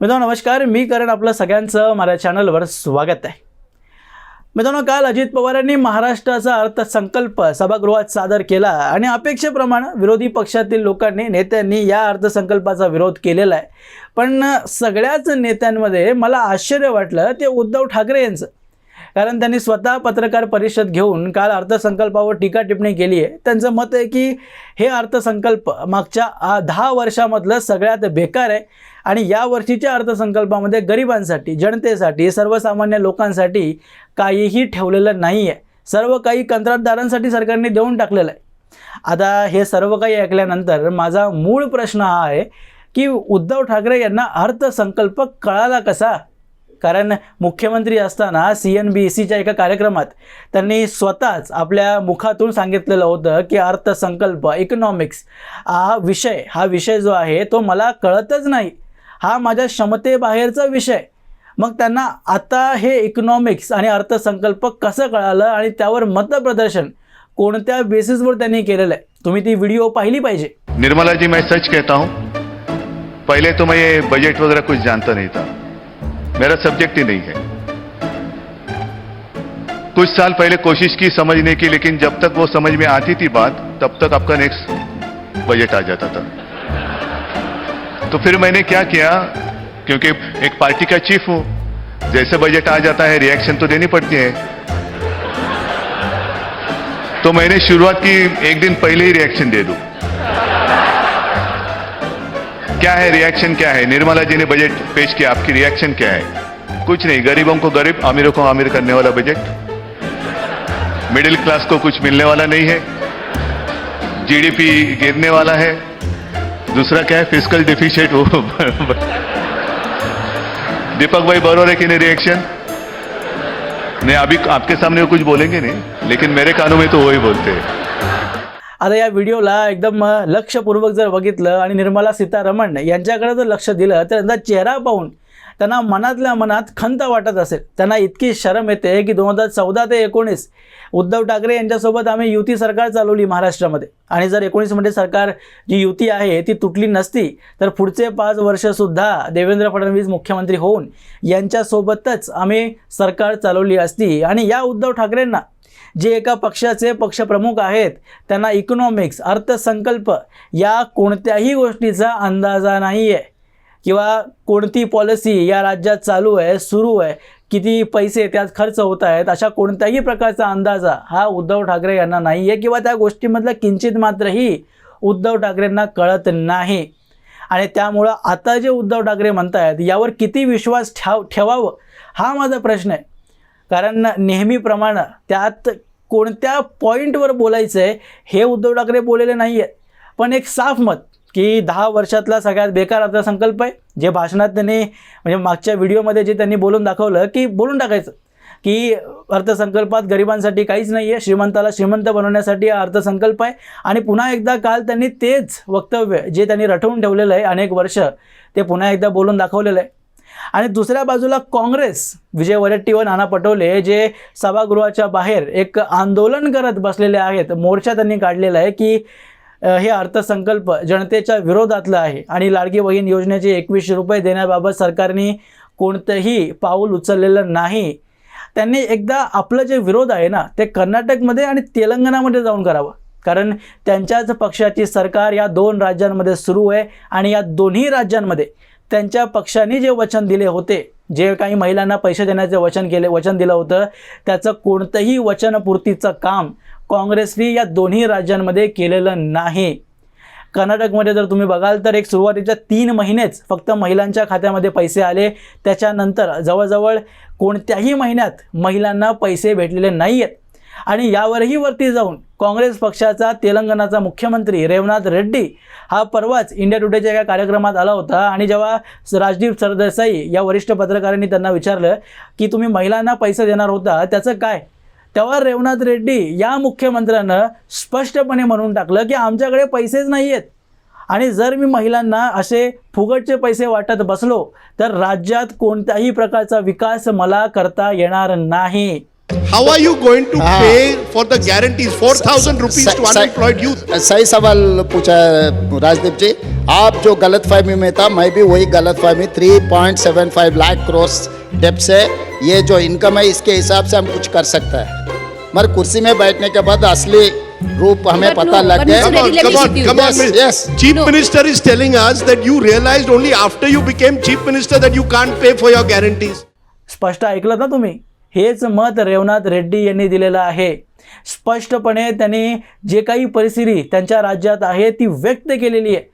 मित्रांनो नमस्कार. मी करण आपलं सगळ्यांचं माझ्या चॅनलवर स्वागत आहे. मित्रांनो काल अजित पवारांनी महाराष्ट्राचा अर्थसंकल्प सभागृहात सादर केला आणि अपेक्षेप्रमाणे विरोधी पक्षातील लोकांनी नेत्यांनी या अर्थसंकल्पाचा विरोध केलेला आहे. पण सगळ्याच नेत्यांमध्ये मला आश्चर्य वाटलं ते उद्धव ठाकरे यांचं. कारण त्यांनी स्वतः पत्रकार परिषद घेऊन काल अर्थसंकल्पावर टीका टिप्पणी केली आहे. त्यांचं मत आहे की हे अर्थसंकल्प मागच्या दहा वर्षामधलं सगळ्यात बेकार आहे आणि या वर्षीच्या अर्थसंकल्पामध्ये गरिबांसाठी जनतेसाठी सर्वसामान्य लोकांसाठी काहीही ठेवलेलं नाही आहे सर्व काही कंत्राटदारांसाठी सरकारने देऊन टाकलेलं आहे. आता हे सर्व काही ऐकल्यानंतर माझा मूळ प्रश्न हा आहे की उद्धव ठाकरे यांना अर्थसंकल्प कळाला कसा? कारण मुख्यमंत्री असताना सी एन बी सीच्या एका कार्यक्रमात त्यांनी स्वतःच आपल्या मुखातून सांगितलेलं होतं की अर्थसंकल्प इकॉनॉमिक्स हा विषय हा विषय जो आहे तो मला कळतच नाही. हा माझ्या क्षमतेबाहेरचा विषय. मग त्यांना आता हे इकॉनॉमिक्स आणि अर्थसंकल्प कसं कळालं आणि त्यावर मतप्रदर्शन कोणत्या बेसिसवर त्यांनी केलेलं आहे? तुम्ही ती व्हिडिओ पाहिली पाहिजे. निर्मला जी मैं सच कहता हूं पहले तो मैं ये बजट वगैरह कुछ जानता नहीं था। मेरा सब्जेक्ट ही नहीं है। कुछ साल पहले कोशिश की समझने की, लेकिन जब तक वो समझ में आती थी बात, तब तक आपका नेक्स्ट बजट आ जाता था। तो फिर मैंने क्या किया, क्योंकि एक पार्टी का चीफ हूँ, जैसे बजट आ जाता है रिएक्शन तो देनी पड़ती है। तो मैंने शुरुआत की, एक दिन पहले ही रिएक्शन दे दूँ। क्या है रिएक्शन क्या है? निर्मला जी ने बजट पेश किया, आपकी रिएक्शन क्या है? कुछ नहीं, गरीबों को गरीब, अमीरों को अमीर करने वाला बजट मिडिल क्लास को कुछ मिलने वाला नहीं है। जीडीपी गिरने वाला है। दूसरा क्या है? फ़िज़िकल डिफिशिएट वो दीपक भाई बरोबर है कि नहीं रिएक्शन नहीं, अभी आपके सामने वो कुछ बोलेंगे नहीं, लेकिन मेरे कानों में तो वही बोलते हैं। आता या व्हिडिओला एकदम लक्षपूर्वक जर बघितलं आणि निर्मला सीतारमण यांच्याकडे जर लक्ष दिलं तर त्यांचा चेहरा पाहून त्यांना मनातल्या मनात खंत वाटत असेल. त्यांना इतकी शरम येते की दोन हजार चौदा ते एकोणीस उद्धव ठाकरे यांच्यासोबत आम्ही युती सरकार चालवली महाराष्ट्रामध्ये. आणि जर एकोणीसमध्ये सरकार जी युती आहे ती तुटली नसती तर पुढचे पाच वर्षसुद्धा देवेंद्र फडणवीस मुख्यमंत्री होऊन यांच्यासोबतच आम्ही सरकार चालवली असती. आणि या उद्धव ठाकरेंना जे एका पक्षाचे पक्षप्रमुख आहेत त्यांना इकॉनॉमिक्स अर्थसंकल्प या कोणत्याही गोष्टीचा अंदाजा नाही आहे किंवा कोणती पॉलिसी या राज्यात चालू आहे सुरू आहे किती पैसे त्यात खर्च होत आहेत अशा कोणत्याही प्रकारचा अंदाजा हा उद्धव ठाकरे यांना नाही आहे किंवा त्या गोष्टीमधलं किंचित मात्रही उद्धव ठाकरेंना कळत नाही. आणि त्यामुळं आता जे उद्धव ठाकरे म्हणतायत यावर किती विश्वास ठेव ठेवावं? हा माझा प्रश्न आहे. कारण नेहमीप्रमाणे त्यात कोणत्या पॉईंटवर बोलायचं आहे हे उद्धव ठाकरे बोललेले नाही आहेत पण एक साफ मत की दहा वर्षातला सगळ्यात बेकार अर्थसंकल्प आहे. जे भाषणात त्यांनी म्हणजे मागच्या व्हिडिओमध्ये जे त्यांनी बोलून दाखवलं की बोलून टाकायचं. की अर्थसंकल्पात गरिबांसाठी काहीच नाही आहे श्रीमंताला श्रीमंत बनवण्यासाठी हा अर्थसंकल्प आहे. आणि पुन्हा एकदा काल त्यांनी तेच वक्तव्य जे त्यांनी रटवून ठेवलेलं आहे अनेक वर्ष ते पुन्हा एकदा बोलून दाखवलेलं आहे. आणि दुसऱ्या बाजूला काँग्रेस विजय वडेट्टीवर नाना पटोले जे सभागृहाच्या बाहेर एक आंदोलन करत बसलेले आहेत. मोर्चा त्यांनी काढलेला आहे की हे अर्थसंकल्प जनतेच्या विरोधातलं आहे आणि लाडकी बहीण योजनेचे एकवीसशे रुपये देण्याबाबत सरकारने कोणतंही पाऊल उचललेलं नाही. त्यांनी एकदा आपलं जे विरोध आहे ना ते कर्नाटकमध्ये आणि तेलंगणामध्ये जाऊन करावं. कारण त्यांच्याच पक्षाची सरकार या दोन राज्यांमध्ये सुरू आहे आणि या दोन्ही राज्यांमध्ये त्यांच्या पक्षाने जे वचन दिले होते जे काही महिलांना पैसे देण्याचे वचन केले वचन दिलं होतं त्याचं कोणतंही वचनपूर्तीचं काम काँग्रेसने या दोन्ही राज्यांमध्ये केलेलं नाही. कर्नाटकमध्ये जर तुम्ही बघाल तर एक सुरुवातीच्या तीन महिनेच फक्त महिलांच्या खात्यामध्ये पैसे आले. त्याच्यानंतर जवळजवळ कोणत्याही महिन्यात महिलांना पैसे भेटलेले नाही आहेत आणि यावरही वरती जाऊन काँग्रेस पक्षाचा तेलंगणाचा मुख्यमंत्री रेवनाथ रेड्डी हा परवाच इंडिया टुडेच्या एका कार्यक्रमात आला होता. आणि जेव्हा राजदीप सरदेसाई या वरिष्ठ पत्रकारांनी त्यांना विचारलं की तुम्ही महिलांना पैसे देणार होता त्याचं काय? तेव्हा रेवनाथ रेड्डी या मुख्यमंत्र्यानं स्पष्टपणे म्हणून टाकलं की आमच्याकडे पैसेच नाही आहेत आणि जर मी महिलांना असे फुकटचे पैसे वाटत बसलो तर राज्यात कोणत्याही प्रकारचा विकास मला करता येणार नाही. How are you going to Ah. pay for the guarantees? 4,000 rupees to unemployed youth. सही सवाल पूछा है राजदीप जी आप जो गलत गलतफहमी में था मैं भी वही गलतफहमी 3.75 लाख क्रॉस डेप से ये जो इनकम है इसके हिसाब से हम कुछ कर सकते हैं मगर कुर्सी में बैठने के बाद असली रूप हमें But पता no, लग but Gaya Come on, let come on, sit you. come on. Yes, Miss- yes. Chief Minister is telling us that you realized only after you became Chief Minister that you can't pay for your guarantees. स्पष्ट ऐकलं ना तुम्ही हेच मत रेवनाथ रेड्डी यांनी दिलेलं आहे. स्पष्टपणे त्यांनी जे काही परिस्थिती त्यांच्या राज्यात आहे ती व्यक्त केलेली आहे.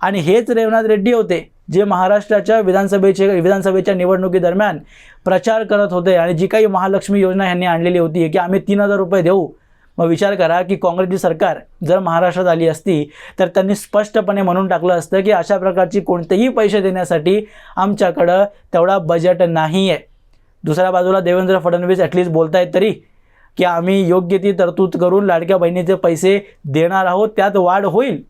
आणि हेच रेवनाथ रेड्डी होते जे महाराष्ट्राच्या विधानसभेचे विधानसभेच्या निवडणुकीदरम्यान प्रचार करत होते आणि जी काही महालक्ष्मी योजना ह्यांनी आणलेली होती की आम्ही तीन हजार रुपये देऊ. मग विचार करा की काँग्रेसची सरकार जर महाराष्ट्रात आली असती तर त्यांनी स्पष्टपणे म्हणून टाकलं असतं की अशा प्रकारची कोणतेही पैसे देण्यासाठी आमच्याकडं तेवढा बजेट नाही आहे दुसऱ्या बाजूला देवेंद्र फडणवीस ॲटलिस्ट बोलतायत तरी की आम्ही योग्य ती तरतूद करून लाडक्या बहिणीचे पैसे देणार आहोत त्यात वाढ होईल.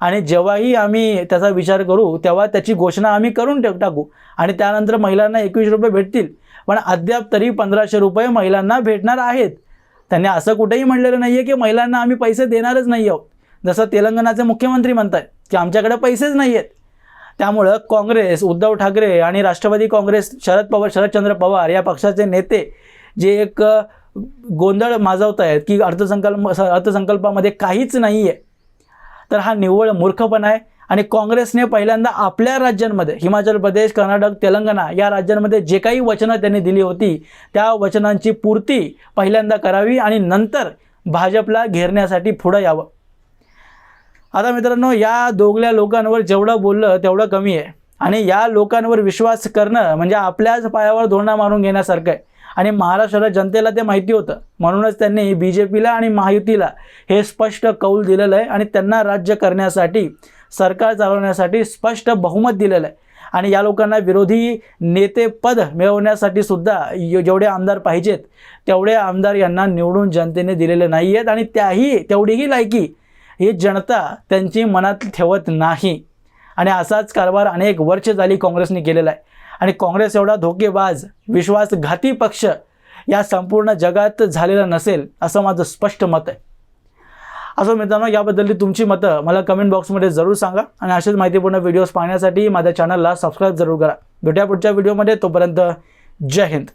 आणि जेव्हाही आम्ही त्याचा विचार करू तेव्हा त्याची घोषणा आम्ही करून ठेव टाकू. आणि त्यानंतर महिलांना एकवीस रुपये भेटतील. पण अद्याप तरी पंधराशे रुपये महिलांना भेटणार आहेत. त्यांनी असं कुठेही म्हणलेलं नाही आहे की महिलांना आम्ही पैसे देणारच नाही आहोत. जसं तेलंगणाचे मुख्यमंत्री म्हणतात की आमच्याकडे पैसेच नाही आहेत त्यामुळं काँग्रेस उद्धव ठाकरे आणि राष्ट्रवादी काँग्रेस शरद पवार शरदचंद्र पवार या पक्षाचे नेते जे एक गोंधळ माजवत आहेत की अर्थसंकल्प अर्थसंकल्पामध्ये काहीच नाही आहे तर हा निव्वळ मूर्खपणा आहे आणि काँग्रेसने पहिल्यांदा आपल्या राज्यांमध्ये हिमाचल प्रदेश कर्नाटक तेलंगणा या राज्यांमध्ये जे काही वचनं त्यांनी दिली होती त्या वचनांची पूर्ती पहिल्यांदा करावी आणि नंतर भाजपला घेरण्यासाठी पुढं यावं. आता मित्रांनो या दोघल्या लोकांवर जेवढं बोललं तेवढं कमी आहे. आणि या लोकांवर विश्वास करणं म्हणजे आपल्याच पायावर धोरणा मारून घेण्यासारखं आहे. आणि महाराष्ट्राला जनतेला ते माहिती होतं. म्हणूनच त्यांनी बी जे पीला आणि महायुतीला हे स्पष्ट कौल दिलेलं आहे आणि त्यांना राज्य करण्यासाठी सरकार चालवण्यासाठी स्पष्ट बहुमत दिलेलं आहे. आणि या लोकांना विरोधी नेतेपद मिळवण्यासाठी सुद्धा जेवढे आमदार पाहिजेत तेवढे आमदार यांना निवडून जनतेने दिलेले नाही आहेत आणि त्याही तेवढीही लायकी ही जनता त्यांची मनात ठेवत नाही. आणि असाच कारभार अनेक वर्ष झाली काँग्रेसने केलेला आहे. आणि काँग्रेस एवढा धोकेबाज विश्वासघाती पक्ष या संपूर्ण जगात झालेला नसेल असं माझं स्पष्ट मत आहे. असो मित्रांनो याबद्दलची तुमची मतं मला कमेंट बॉक्समध्ये जरूर सांगा. आणि असेच माहितीपूर्ण व्हिडिओज पाहण्यासाठी माझ्या चॅनलला सबस्क्राईब जरूर करा. भेटूया पुढच्या व्हिडिओमध्ये तोपर्यंत जय हिंद.